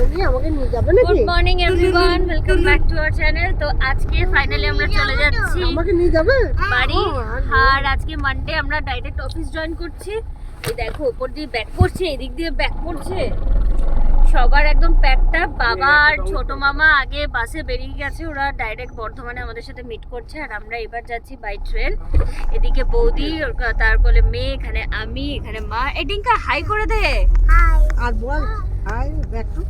বৌদি আমাকে নিয়ে যাবে নাকি? Good morning everyone welcome back to our channel তো আজকে ফাইনালি আমরা চলে যাচ্ছি আমাকে নিয়ে যাবে? বাড়ি। আর। আজকে মানডে আমরা ডাইরেক্ট অফিস জয়েন করছি। এই দেখো উপর দিয়ে ব্যাক করছে এদিক দিয়ে ব্যাক করছে। সবার একদম প্যাকটা বাবা আর ছোট মামা আগে বাসে বেরিয়ে গেছে। ওরা ডাইরেক্ট বর্ধমানে আমাদের সাথে মিট করছে। আর আমরা এবার যাচ্ছি বাই ট্রেন এদিকে বৌদি ওর কা- তার কোলে মেয়ে এখানে আমি এখানে মা। এডিঙ্কা হাই করে দে। আর বল হাই দেখো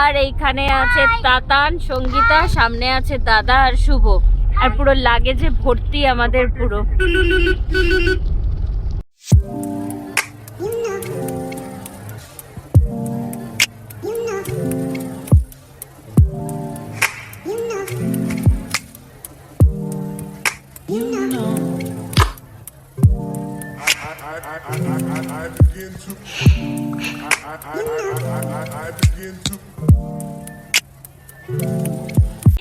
আর এইখানে আছে তাতান সঙ্গীতা সামনে আছে দাদা আর শুভ আর পুরো লাগেজে ভর্তি আমাদের পুরো I, I, I, I, I begin to. I, I, I, I, I, I, I begin to.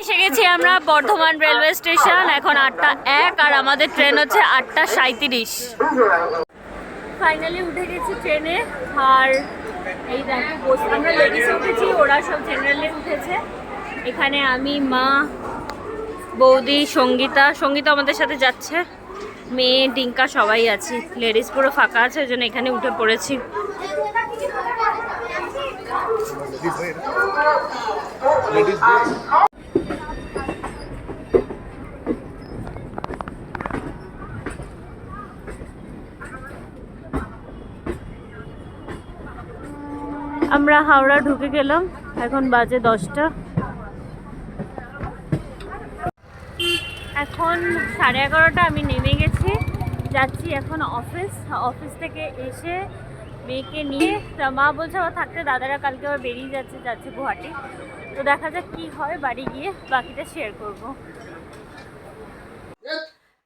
এসে গেছি আমরা বর্ধমান রেলওয়ে স্টেশন, এখন আটটা এক আর আমাদের ট্রেন হচ্ছে আটটা সাঁত্রিশ ফাইনালি উঠে গেছি ট্রেনে, আর এই দেখো আমরা লেডিসে উঠেছি, ওরা সব জেনারেলে উঠেছে। এখানে আমি, মা, বৌদি, সঙ্গীতা সঙ্গীতা আমাদের সাথে যাচ্ছে। মেয়ে, ডিঙ্কা সবাই আছি। লেডিস পুরো ফাঁকা আছে, ওই জন্য এখানে উঠে পড়েছি। আমরা হাওড়া ঢুকে গেলাম, এখন বাজে দশটা। এখন সাড়ে এগারোটা, আমি নেমে গেছি, যাচ্ছি এখন অফিস। অফিস থেকে এসে মেয়েকে নিয়ে মা বলছে আবার থাকতে দাদারা কালকে আবার বেরিয়ে যাচ্ছে যাচ্ছে গুয়াহাটি। তো দেখা যাক কি হয় বাড়ি গিয়ে বাকিটা শেয়ার করব।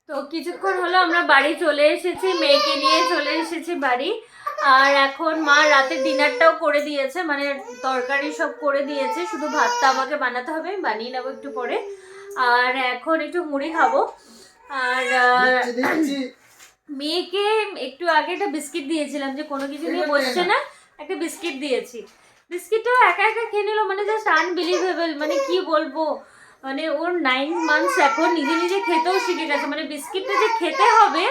তো কিছুক্ষণ হলো আমরা বাড়ি চলে এসেছি মেয়েকে নিয়ে চলে এসেছি বাড়ি। আর এখন মা রাতের ডিনারটাও করে দিয়েছে মানে তরকারি সব করে দিয়েছে শুধু ভাতটা আমাকে বানাতে হবে বানিয়ে নেব একটু পরে। আর এখন একটু মুড়ি খাব। আর মেয়েকে একটু আগে একটা বিস্কিট দিয়েছিলাম যে কোনো কিছু নিয়ে বসছে না একটা বিস্কিট দিয়েছি। বিস্কিটটা একা একা খেয়ে নিল মানে জাস্ট আনবিলিভেবল মানে কি বলব? মানে ওর নাইন মান্থস এখন নিজে নিজে খেতেও শিখে গেছে। মানে বিস্কিটটা যে খেতে হবে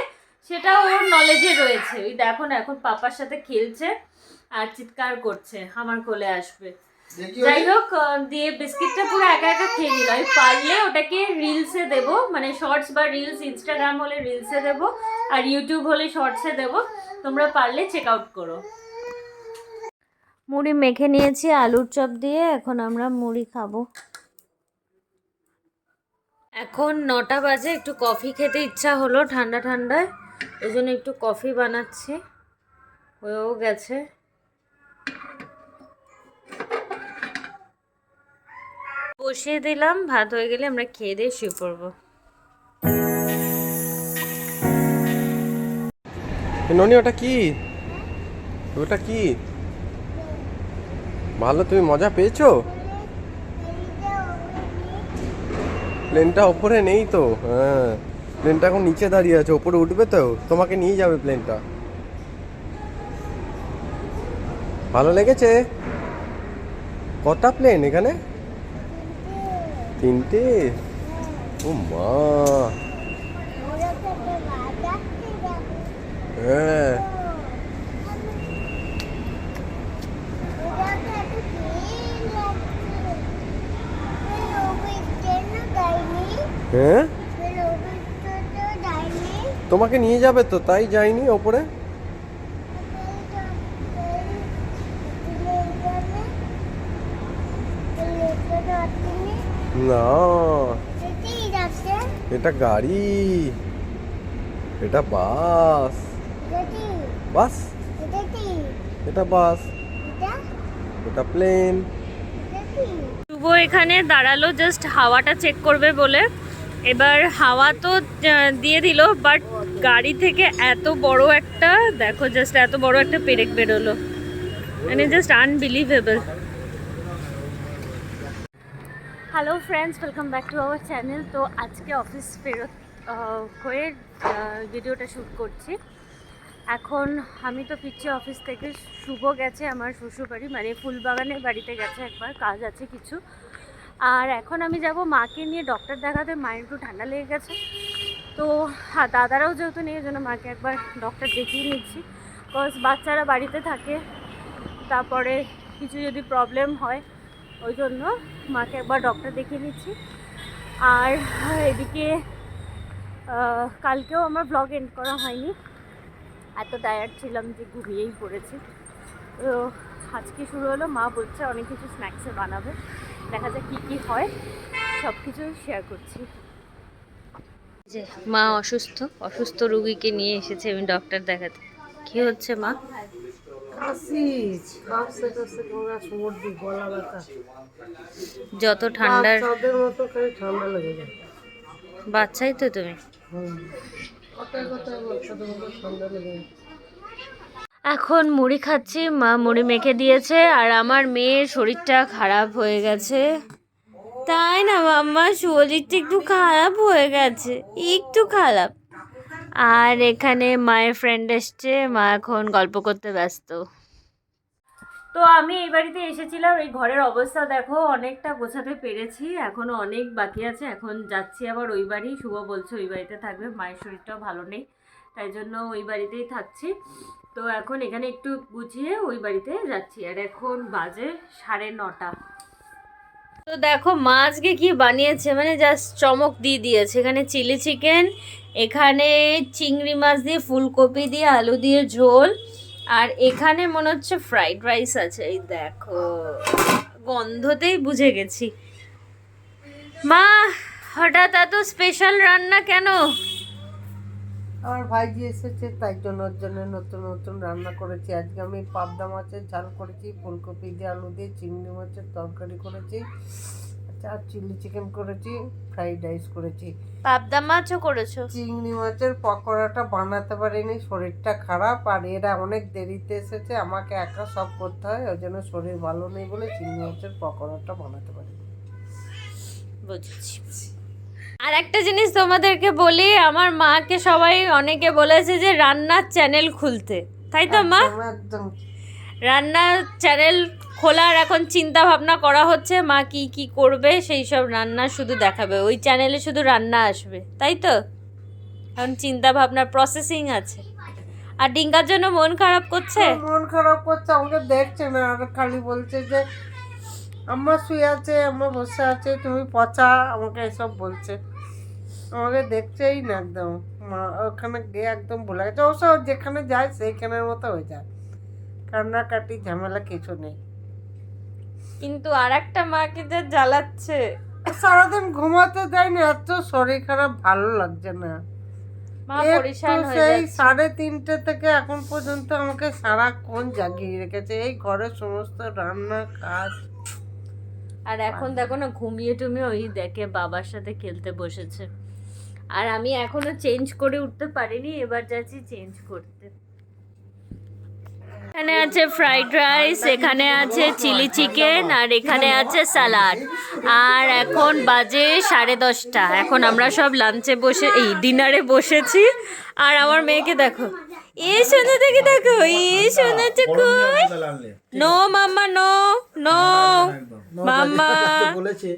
সেটা ওর নলেজে রয়েছে। ওই দেখো না এখন পাপার সাথে খেলছে আর চিৎকার করছে আমার কোলে আসবে। যাই হোক দিয়ে বিস্কিটটা পুরো একা একা খেয়ে নিল। আমি পারলে ওটাকে রিলসে দেবো মানে শর্টস বা রিলস ইনস্টাগ্রাম হলে রিলসে দেবো আর ইউটিউব হলে শর্টসে দেবো। তোমরা পারলে চেক আউট করো। মুড়ি মেখে নিয়েছি আলুর চপ দিয়ে এখন আমরা মুড়ি খাব। এখন নটা বাজে একটু কফি খেতে ইচ্ছা হলো ঠান্ডা ঠান্ডায় ওই জন্য একটু কফি বানাচ্ছি। হয়েও গেছে। বসিয়ে দিলাম, ভাত হয়ে গেলে আমরা খেয়ে দিয়ে শুয়ে পড়ব। ননি, ওটা কি? ওটা কি? ভালো, তুমি মজা পেয়েছ? প্লেনটা ওপরে নেই তো? হ্যাঁ। প্লেনটা এখন নিচে দাঁড়িয়ে আছে, ওপরে উঠবে তো? তোমাকে নিয়ে যাবে প্লেনটা। ভালো লেগেছে? কটা প্লেন এখানে? তিনটে? ও মা। হ্যাঁ। হ্যাঁ? তোমাকে নিয়ে যাবে তো তাই যাইনি ওপরে? না। এটা গাড়ি। এটা বাস। বাস? এটা বাস। এটা প্লেন। শুভ এখানে দাঁড়াল জাস্ট হাওয়াটা চেক করবে বলে। এবার হাওয়া তো দিয়ে দিল বাট গাড়ি থেকে এত বড় একটা দেখো জাস্ট এত বড় একটা পেরেক বেরোলো। মানে just unbelievable hello friends welcome back to our channel তো আজকে অফিস ফেরত হয়ে ভিডিওটা শ্যুট করছি। এখন আমি তো ফিরছি অফিস থেকে। শুভ গেছে আমার শ্বশুরবাড়ি মানে ফুলবাগানের বাড়িতে গেছে একবার, কাজ আছে কিছু। আর এখন আমি যাব মাকে নিয়ে ডক্টর দেখাতে। মায়ের একটু ঠান্ডা লেগে গেছে। তো হ্যাঁ দাদারাও যেহেতু নেই জন্য মাকে একবার ডক্টর দেখিয়ে নিচ্ছি। বিকজ বাচ্চারা বাড়িতে থাকে। তারপরে কিছু যদি প্রবলেম হয় ওই জন্য মাকে একবার ডক্টর দেখিয়ে নিচ্ছি আর এদিকে কালকেও আমার ব্লগ এন্ড করা হয়নি। এত টায়ার্ড ছিলাম যে ঘুমিয়েই পড়েছি। তো আজকে শুরু হলো, মা বলছে অনেক কিছু স্ন্যাক্সে বানাবে। দেখা যাক কী কী হয়। সব কিছু শেয়ার করছি। যে মা অসুস্থ অসুস্থ রুগীকে নিয়ে এসেছে, আমি ডক্টর দেখাতে। কি হচ্ছে মা? যত ঠান্ডার ঠান্ডা লেগে যায়। বাচ্চাই তো তুমি। এখন মুড়ি খাচ্ছি মা মুড়ি মেখে দিয়েছে আর আমার মেয়ের শরীরটা খারাপ হয়ে গেছে। তাই না মাম্মা? শরীরটা একটু খারাপ হয়ে গেছে একটু খারাপ। আর এখানে মায়ের ফ্রেন্ড এসছে, মা এখন গল্প করতে ব্যস্ত। তো আমি এই বাড়িতে এসেছিলাম, এই ঘরের অবস্থা দেখো, অনেকটা গোছাতে পেরেছি, এখনও অনেক বাকি আছে, এখন যাচ্ছি আবার ওই বাড়ি। শুভ বলছে ওই বাড়িতে থাকবে, মায়ের শরীরটাও ভালো নেই, তাই জন্য ওই বাড়িতেই থাকছি। তো এখন এখানে একটু গুছিয়ে ওই বাড়িতে যাচ্ছি, আর এখন বাজে সাড়ে নটা। তো দেখো, মা আজকে কি বানিয়েছে মানে জাস্ট চমক দিয়ে দিয়েছে, এখানে চিলি চিকেন এখানে চিংড়ি মাছ দিয়ে, ফুলকপি দিয়ে, আলু দিয়ে ঝোল। আর এখানে মনে হচ্ছে ফ্রাইড রাইস আছে, এই দেখো। গন্ধতেই বুঝে গেছি। মা, হঠাৎ এত স্পেশাল রান্না কেন? আমার ভাইজি এসেছে, তাই জন্য ওর জন্য নতুন নতুন রান্না করেছি। আজকে আমি পাবদা মাছের ঝাল করেছি, ফুলকপি দিয়ে, আলু দিয়ে, চিংড়ি মাছের তরকারি করেছি। আর চিলি চিকেন করেছি ফ্রাইড রাইস করেছি। পাবদা মাছও করেছ? চিংড়ি মাছের পকোড়াটা বানাতে পারিনি শরীরটা খারাপ আর এরা অনেক দেরিতে এসেছে আমাকে একা সব করতে হয় ওই জন্য শরীর ভালো নেই বলে চিংড়ি মাছের পকোড়াটা বানাতে পারিনি। বুঝেছি। আর একটা জিনিস তোমাদেরকে বলি আমার মাকে সবাই অনেকে বলেছে যে রান্নার চ্যানেল খুলতে। তাই তো মা? একদম, একদম। রান্নার চ্যানেল খোলার এখন চিন্তা ভাবনা করা হচ্ছে, মা কি কি করবে, সেই সব রান্না শুধু দেখাবে। ওই চ্যানেলে শুধু রান্না আসবে, তাই তো? এখন চিন্তা ভাবনার প্রসেসিং আছে। আর ডিঙ্গার জন্য মন খারাপ করছে? মন খারাপ করছে, আমাকে দেখছে না আর খালি বলছে যে, আম্মা শুয়ে আছে, আম্মা বসে আছে, তুমি পচা, আমাকে এসব বলছে। আমাকে দেখছেই না একদম। মা ওখানে গিয়ে একদম ভুলে গেছে। অবশ্য যেখানে যায়, সেইখানের মতো হয়ে যায়। কান্নাকাটি, ঝামেলা কিছু নেই। কিন্তু আর একটা মাকে যে জ্বালাচ্ছে? সারাদিন ঘুমাতে দেয় না এত শরীর খারাপ ভালো লাগছে না। সেই সাড়ে তিনটে থেকে এখন পর্যন্ত আমাকে সারাক্ষণ জাগিয়ে রেখেছে এই ঘরের সমস্ত রান্না কাজ। আর এখন দেখো না ঘুমিয়ে টুমিয়ে ওই দেখে বাবার সাথে খেলতে বসেছে। আর আমি এখনও চেঞ্জ করে উঠতে পারিনি এবার যাচ্ছি চেঞ্জ করতে। এখানে আছে ফ্রাইড রাইস এখানে আছে চিলি চিকেন আর এখানে আছে স্যালাড আর এখন বাজে সাড়ে দশটা। এখন আমরা সব লাঞ্চে বসে এই ডিনারে বসেছি। আর আমার মেয়েকে দেখো। এ সোনা দেখে দেখো এ সোনাটা কই no mamma no no. Mamma. বলেছে